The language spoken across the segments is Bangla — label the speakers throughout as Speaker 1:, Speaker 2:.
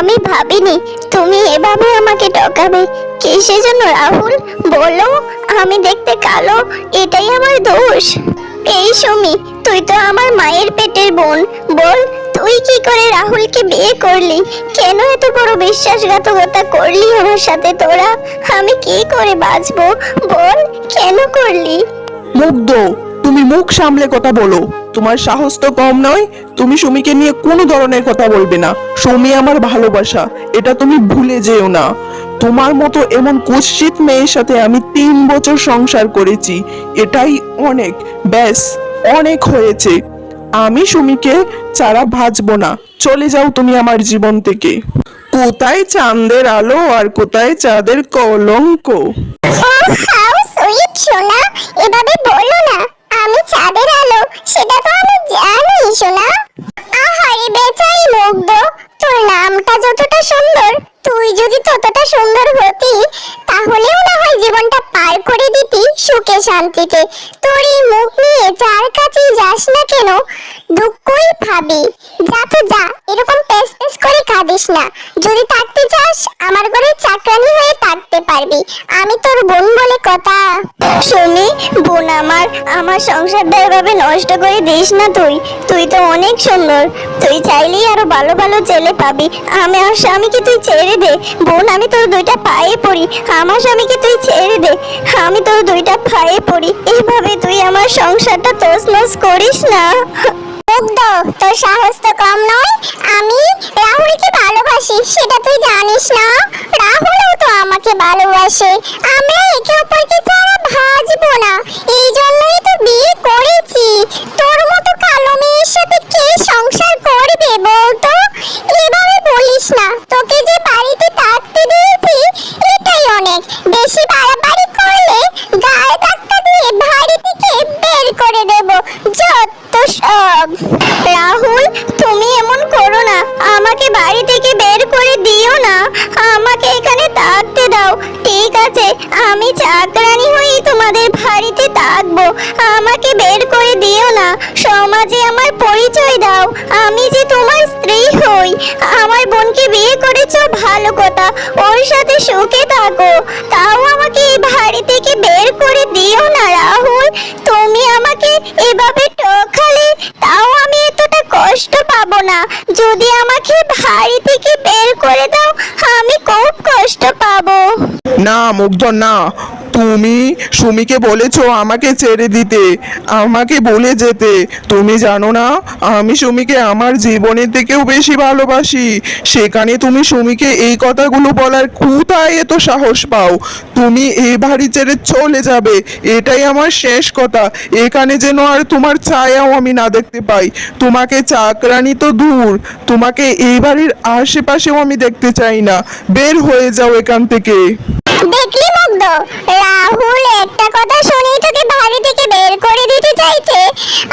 Speaker 1: আমি ভাবিনি তুমি এভাবে আমাকে ঠকাবে। কিসের জন্য রাহুল? বলো, আমি দেখতে কালো, এটাই আমার দোষ। এই সুমি, তুই তো আমার মায়ের পেটের বোন। বল, তুই কি করে রাহুলকে বিয়ে করলি? কেন এত বড় বিশ্বাসঘাতকতা করলি আমার সাথে তোরা? আমি কি করে বাঁচবো? বল, কেন করলি?
Speaker 2: মুগ্ধ, তুমি মুখ সামলে কথা বলো। তোমার সাহস তো কম নয়, তুমি সুমিকে নিয়ে কোনো ধরনের কথা বলবে না। সুমি আমার ভালোবাসা, এটা তুমি ভুলে যেও না। তোমার মতো এমন কুৎসিত মেয়ের সাথে আমি তিন বছর সংসার করেছি, এটাই অনেক, ব্যাস, অনেক হয়েছে। আমি সুমিকে চারা ভাজবো না, চলে যাও তুমি আমার জীবন থেকে। কোথায় চাঁদের আলো আর কোথায় চাঁদের কলঙ্ক?
Speaker 1: এভাবে বলো না, আমি চাঁদের শান্তিতে তোর এই মুখ নিয়ে যার কাছেই যাস না কেন, দুঃখই ভাবি। যা তো যা, এরকম পেস পেস করে কাঁদিস না। যদি থাকতে চাস, আমার ঘরে চাকরানি পারবি। আমি তোর বোন বলে কথা। শুনি, বোন আমার আমার সংসারটা এভাবে নষ্ট করে দিস না তুই। তুই তো অনেক সুন্দর। তুই চাইলেই আরও ভালো ভালো ছেলে পাবি। আমি আমার স্বামীকে তুই ছেড়ে দে। বোন, আমি তোর দুইটা পায়ে পড়ি। আমার স্বামীকে তুই ছেড়ে দে। আমি তোর দুইটা পায়ে পড়ি। এইভাবে তুই আমার সংসারটা তছনছ করিস না। মুগ্ধ তোর সাহস তো কম নয়। আমি রাহুলকে ভালোবাসি, সেটা তুই জানিস না? রাহুলও তো আমাকে ভালোবাসে। আমরা একে অপরকে রাহুল, তুমি এমন করো না। আমাকে বাড়ি থেকে বের করে দিও না। আমাকে এখানে থাকতে দাও। ঠিক আছে, আমি চাকরানি হয়েই তোমাদের বাড়িতে থাকব। আমাকে বের করে দিও না। সমাজে আমার পরিচয় দাও। আমি যে তোমার স্ত্রী হই। আমার বোনকে বিয়ে করেছ, ভালো কথা। ওর সাথে সুখে থাকো। তাও আমাকে এই বাড়ি থেকে বের করে দিও না, রাহুল। না। যদি আমাকে বাড়ি থেকে বের করে দাও, আমি খুব কষ্ট পাবো।
Speaker 2: না, মুগ্ধ না। তুমি সুমিকে বলেছ আমাকে ছেড়ে দিতে, আমাকে বলে যেতে। তুমি জানো না, আমি সুমিকে আমার জীবনের থেকেও বেশি ভালোবাসি। সেখানে তুমি সুমিকে এই কথাগুলো বলার কোথায় এত সাহস পাও? তুমি এই বাড়ি ছেড়ে চলে যাবে, এটাই আমার শেষ কথা। এখানে যেন আর তোমার ছায়াও আমি না দেখতে পাই। তোমাকে চাকরানি তো দূর, তোমাকে এই বাড়ির আশেপাশেও আমি দেখতে চাই না। বের হয়ে যাও এখান থেকে।
Speaker 1: দেখলি মুগ্ধ? রাহুল, একটা কথা শুনেই তোকে বাড়ি থেকে বের করে দিতে চাইছে।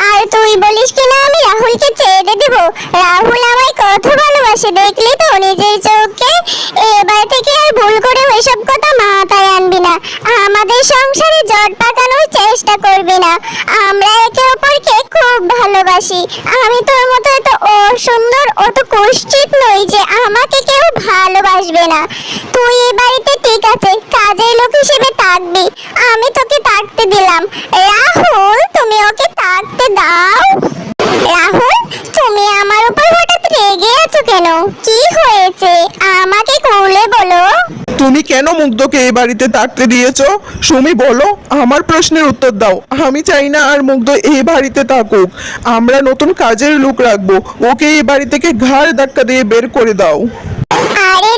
Speaker 1: আর তুই বলিস কি না, আমি রাহুলকে ছেড়ে দেব। রাহুল আমায় কত ভালোবাসে, দেখলি তো নিজের চোখে এবার থেকে আর ভুল করে ওইসব কথা মাথায় আনবি না। আমাদের সংসারে জট পাকানোর চেষ্টা করবি না। আমরা একে অপরকে খুব ভালোবাসি। আমি তোর মতো এত অসুন্দর, অত কুশ্চিত নই যে আমাকে কেউ ভালোবাসবে না। তুই এই বাড়িতে আছে কাজের লোক হিসেবে থাকবি। আমি তোকে থাকতে দিলাম। রাহুল তুমি ওকে থাকতে দাও। রাহুল তুমি আমার উপর হঠাৎ রেগে আছো কেন? কি হয়েছে? আমাকে খুলে বলো।
Speaker 2: তুমি কেন মুগ্ধকে এই বাড়িতে থাকতে দিয়েছ? সুমি বলো আমার প্রশ্নের উত্তর দাও। আমি চাই না আর মুগ্ধ এই বাড়িতে থাকুক। আমরা নতুন কাজের লোক রাখব। ওকে এই বাড়ি থেকে ঘাড় ধাক্কা দিয়ে বের করে দাও।
Speaker 1: আরে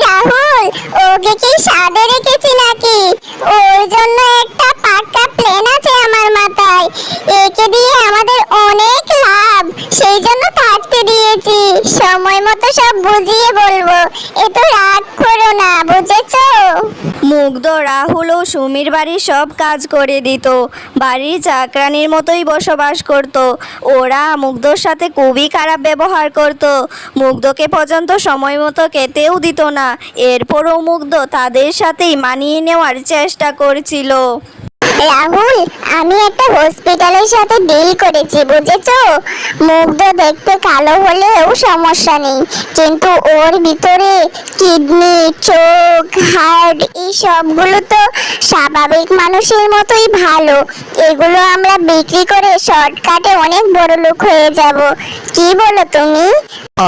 Speaker 1: ওকে কি সাদে রেখেছি নাকি? ওর জন্য একটা পাক্কা প্লেন আছে আমার মাথায় একে দিয়ে আমাদের অনেক লাভ সেই জন্য থাকতে দিয়েছি সময় মতো সব বুঝিয়ে বলব এ তো রাগ করো না বুঝেছ
Speaker 3: মুগ্ধ রাহুল ও সুমির বাড়ির সব কাজ করে দিত। বাড়ির চাকরানির মতোই বসবাস করত। ওরা মুগ্ধর সাথে খুবই খারাপ ব্যবহার করত। মুগ্ধকে পর্যন্ত সময় মতো খেতেও দিত না। এরপরও মুগ্ধ তাদের সাথেই মানিয়ে নেওয়ার চেষ্টা করছিল।
Speaker 1: রাহুল, আমি একটা হসপিটালের সাথে ডিল করেছি, বুঝেছ? মুগ্ধ দেখতে কালো হলেও সমস্যা নেই, কিন্তু ওর ভিতরে কিডনি চোখ হার্ট এই সবগুলো তো স্বাভাবিক মানুষের মতোই ভালো। এগুলো আমরা বিক্রি করে শর্টকাটে অনেক বড় লোক হয়ে যাব। কি বলো তুমি?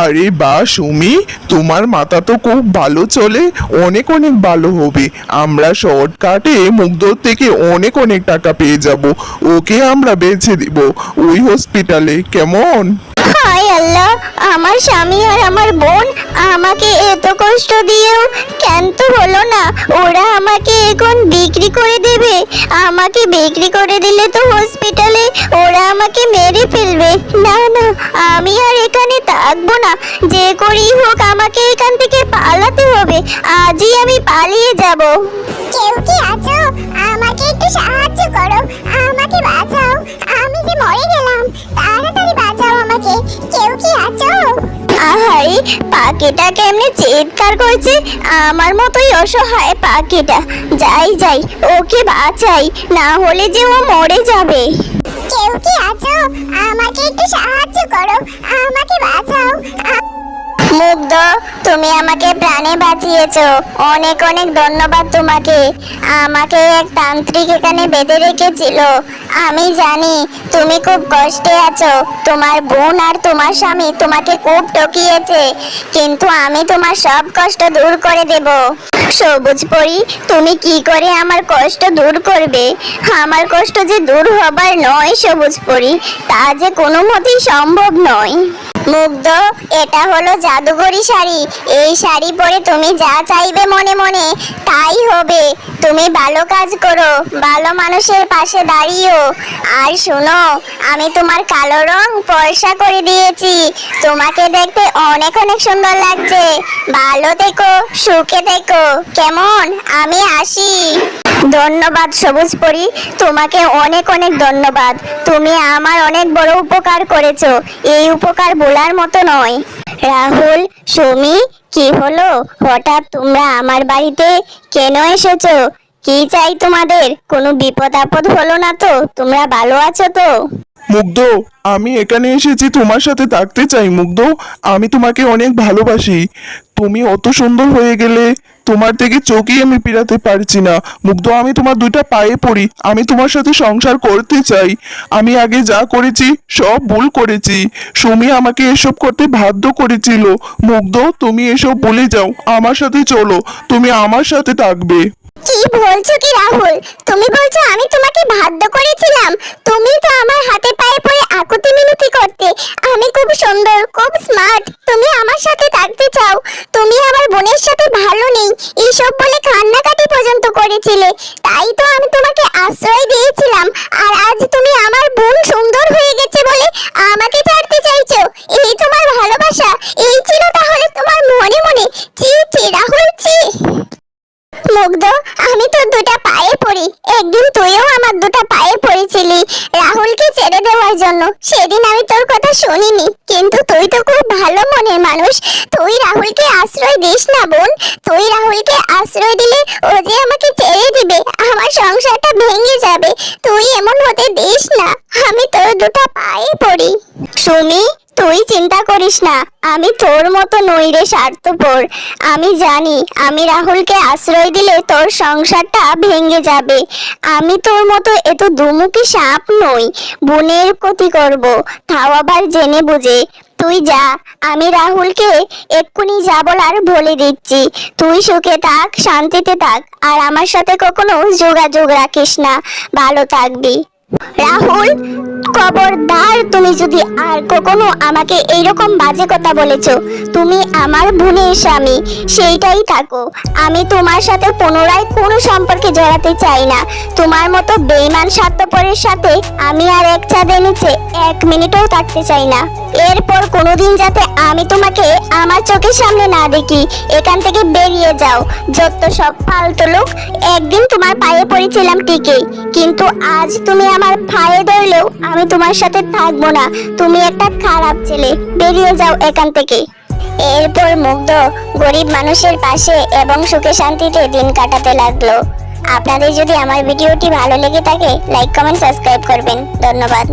Speaker 2: আরে বা সুমি তোমার মাথা তো খুব ভালো চলে। অনেক অনেক ভালো হবে। আমরা শর্টকাটে মুগ্ধর থেকে অনেক অনেক টাকা পেয়ে যাব। ওকে আমরা বেছে দিব। ওই হসপিটালে কেমন?
Speaker 1: হায় আল্লাহ, আমার স্বামী আর আমার বোন আমাকে এত কষ্ট দিয়েও কেন তো হলো না। ওরা আমাকে এখন বিক্রি করে দেবে। আমাকে বিক্রি করে দিলে তো হসপিটালে ওরা আমাকে মেরে ফেলবে। না না, আমি আর এখানে থাকব না। যে করেই হোক আমাকে এখান থেকে পালাতে হবে। আজই আমি পালিয়ে যাব। কেউ কি আছো? আমাকে একটু সাহায্য করো। আমাকে বাঁচাও। পাখিটা কেমনে চিৎকার করছে? আমার মতোই অসহায় পাখিটা। যাই যাই, ওকে বাঁচাই, না হলে যে ও মরে যাবে। কেউ কি আছো? আমাকে একটু সাহায্য করো। আমাকে বাঁচাও। মুগ্ধ, তুমি আমাকে প্রাণে বাঁচিয়েছ। অনেক অনেক ধন্যবাদ তোমাকে। আমাকে এক তান্ত্রিক এখানে বেঁধে রেখেছিল। আমি জানি তুমি খুব কষ্টে আছো। তোমার বোন আর তোমার স্বামী তোমাকে খুব টকিয়েছে কিন্তু আমি তোমার সব কষ্ট দূর করে দেব। সবুজ পরি, তুমি কি করে আমার কষ্ট দূর করবে? আমার কষ্ট যে দূর হবার নয় সবুজ পরি, তা যে কোনো মতেই সম্ভব নয়। মুগ্ধ, এটা হলো জাদুঘরি শাড়ি। এই শাড়ি পরে তুমি যা চাইবে মনে মনে, তাই হবে। তুমি ভালো কাজ করো, ভালো মানুষের পাশে দাঁড়িও আর শুনো, আমি তোমার কালো রং পয়সা করে দিয়েছি। তোমাকে দেখতে অনেক অনেক সুন্দর লাগছে। ভালো থেকো, সুখে থেকো। কেমন? আমি আসি। ধন্যবাদ, সবুজ পরি। তোমাকে অনেক অনেক ধন্যবাদ। তুমি আমার অনেক বড় উপকার করেছ। এই উপকার বলার মতো নয়। রাহুল, সুমি, কি হলো? হঠাৎ তোমরা আমার বাড়িতে কেন এসেছ? কি চাই তোমাদের? কোনো বিপদ আপদ হলো না তো? তোমরা ভালো আছো তো?
Speaker 2: মুগ্ধ, আমি এখানে এসেছি তোমার সাথে থাকতে চাই, মুগ্ধ। আমি তোমাকে অনেক ভালোবাসি। তুমি অত সুন্দর হয়ে গেলে তোমার থেকে চোখই আমি পিরাতে পারছি না। মুগ্ধ, আমি তোমার দুইটা পায়ে পড়ি। আমি তোমার সাথে সংসার করতে চাই। আমি আগে যা করেছি, সব ভুল করেছি। সুমি আমাকে এসব করতে বাধ্য করেছিল। মুগ্ধ, তুমি এসব ভুলে যাও। আমার সাথে চলো। তুমি আমার সাথে থাকবে।
Speaker 1: কি বলছো কি রাহুল? তুমি বলছো আমি তোমাকে বাধ্য করেছিলাম। তুমি তো আমার হাতে পায়ে পড়ে আকুতি মিনতি করতে। আমি খুব সুন্দর, খুব স্মার্ট তুমি আমার সাথে থাকতে চাও। তুমি আমার বোনের সাথে ভালো নেই। এইসব বলে কান্নাকাটি পর্যন্ত করেছিলে। তাই তো আমি তোমাকে আশ্রয় দিয়েছিলাম। আর আজ তুমি আমার বোন সুন্দর হয়ে গেছে বলে আমাকে ছাড়তে চাইছো এই তোমার ভালোবাসা এই ছিল তাহলে তোমার মনে মনে চি চি রাহুল চি মুগ্ধ আমি তো দুটা পায়ে পড়ি একদিন তুইও আমার দুটা পায়ে পড়েছিলি রাহুলকে ছেড়ে দেওয়ার জন্য সেদিন আমি তোর কথা শুনিনি, কিন্তু তুই তো খুব ভালো মনের মানুষ। তুই রাহুলকে আশ্রয় দিস না, বোন। তুই রাহুলকে আশ্রয় দিলে ও যে আমাকে ছেড়ে দিবে, আমার সংসারটা ভেঙে যাবে। তুই এমন হতে দিস না, আমি তোর দুটা পায়ে পড়ি। সুমি? তুই চিন্তা করিস না, আমি তোর মতো নই রে স্বার্থপর। আমি জানি, আমি রাহুলকে আশ্রয় দিলে তোর সংসারটা ভেঙে যাবে। আমি তোর মতো এত দুমুখী সাপ নই, বোনের ক্ষতি করব, তাও আবার জেনে বুঝে। তুই যা, আমি রাহুলকে এক্ষুনি যা বলার বলে দিচ্ছি। তুই সুখে থাক, শান্তিতে থাক, আর আমার সাথে কখনো যোগাযোগ রাখিস না। ভালো থাকবি। রাহুল, খবরদার, তুমি যদি আর কখনো আমাকে এইরকম বাজে কথা বলেছ, তুমি আমার বোনের স্বামী, সেইটাই থাকো। আমি তোমার সাথে পুনরায় কোনো সম্পর্কে জড়াতে চাই না। তোমার মতো বেইমান স্বার্থপরের সাথে আমি আর এক চাঁদের নিচে এক মিনিটও থাকতে চাই না। এরপর কোনোদিন যাতে আমি তোমাকে আমার চোখের সামনে না দেখি, এখান থেকে বেরিয়ে যাও। যত সব ফালতু লোক, একদিন তোমার পায়ে পড়েছিলাম ঠিকই, কিন্তু আজ তুমি আমার পায়ে ধরলেও আমি তোমার সাথে থাকব না। তুমি একটা খারাপ ছেলে, বেরিয়ে যাও এখান থেকে। এরপর মুগ্ধ, গরিব মানুষের পাশে এবং সুখে শান্তিতে দিন কাটাতে লাগল। আপনাদের যদি আমার ভিডিওটি ভালো লেগে থাকে লাইক কমেন্ট সাবস্ক্রাইব করবেন। ধন্যবাদ।